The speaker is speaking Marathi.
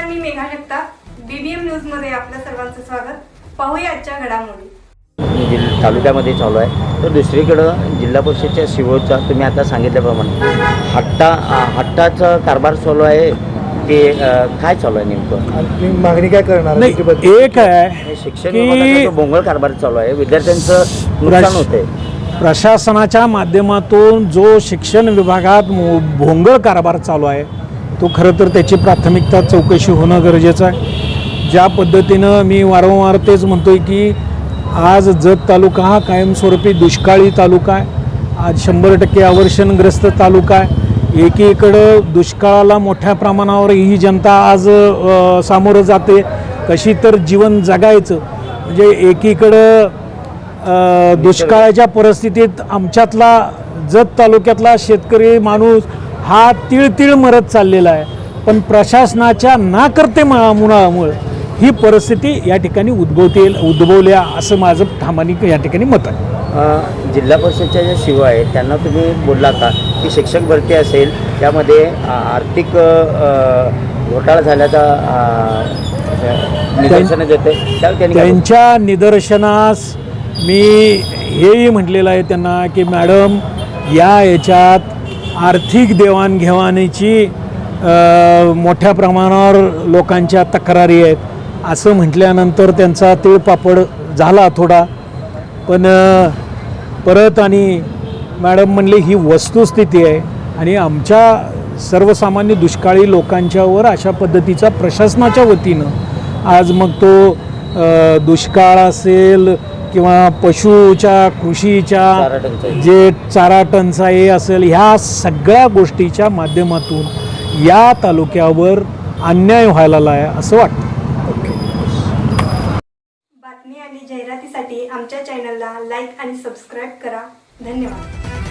नमस्कार मी मेघा जगताप. बीबीएम न्यूजमध्ये आपल्या सर्वांचं स्वागत. पाहूया आजच्या घडामोडी. जिल तालुक्यामध्ये चालू आहे. तर दुसरीकडं जिल्हा परिषदच्या शिवोचा तुम्ही आता सांगितल्याप्रमाणे हट्टा हट्टाचा कारभार चालू आहे. ते काय चालू आहे नेमकं? आणि मागणी काय करणार? नाही? एक आहे हे शिक्षण बोंगळ कारभार चालू आहे विद्यार्थ्यांचं नुकसान होते प्रशासनाच्या माध्यमातून जो शिक्षण विभागात भोंगळ कारभार चालू आहे तो खरं तर त्याची प्राथमिकता चौकशी होणं गरजेचं आहे. ज्या पद्धतीनं मी वारंवार तेच म्हणतो आहे की आज जत तालुका हा कायमस्वरूपी दुष्काळी तालुका आहे. आज शंभर टक्के अवर्षणग्रस्त तालुका आहे. एकीकडं दुष्काळाला मोठ्या प्रमाणावर ही जनता आज सामोरं जाते. कशी तर जीवन जगायचं. म्हणजे एकीकडं दुष्काळाच्या परिस्थितीत आमच्यातला जत तालुक्यातला शेतकरी माणूस हा तिळतिळ मरत चाललेला आहे. पण प्रशासनाच्या नाकर्ते मुळामुळं ही परिस्थिती या ठिकाणी उद्भवते उद्भवल्या असं माझं प्रामाणिक या ठिकाणी मत आहे. जिल्हा परिषदच्या ज्या शिव आहेत त्यांना तुम्ही बोलला का? की शिक्षक भरती असेल त्यामध्ये आर्थिक घोटाळा झाल्याचा काय बोललं? त्यांच्या निदर्शनास मी हेही म्हटलेलं आहे त्यांना की मॅडम या याच्यात आर्थिक देवाणघेवाणीची मोठ्या प्रमाणावर लोकांच्या तक्रारी आहेत. असं म्हटल्यानंतर त्यांचा तिळपापड झाला थोडा. पण परत आणि मॅडम म्हणले ही वस्तुस्थिती आहे. आणि आमच्या सर्वसामान्य दुष्काळी लोकांच्यावर अशा पद्धतीचा प्रशासनाच्या वतीनं आज मग तो दुष्काळ असेल किंवा पशुच्या कृषीच्या. जे चारा टंचाई असेल ह्या सगळ्या गोष्टीच्या माध्यमातून या तालुक्यावर अन्याय व्हायला आहे असं वाटतं. बातमी आणि जाहिरातीसाठी आमच्या चॅनलला लाईक आणि सबस्क्राईब करा. धन्यवाद.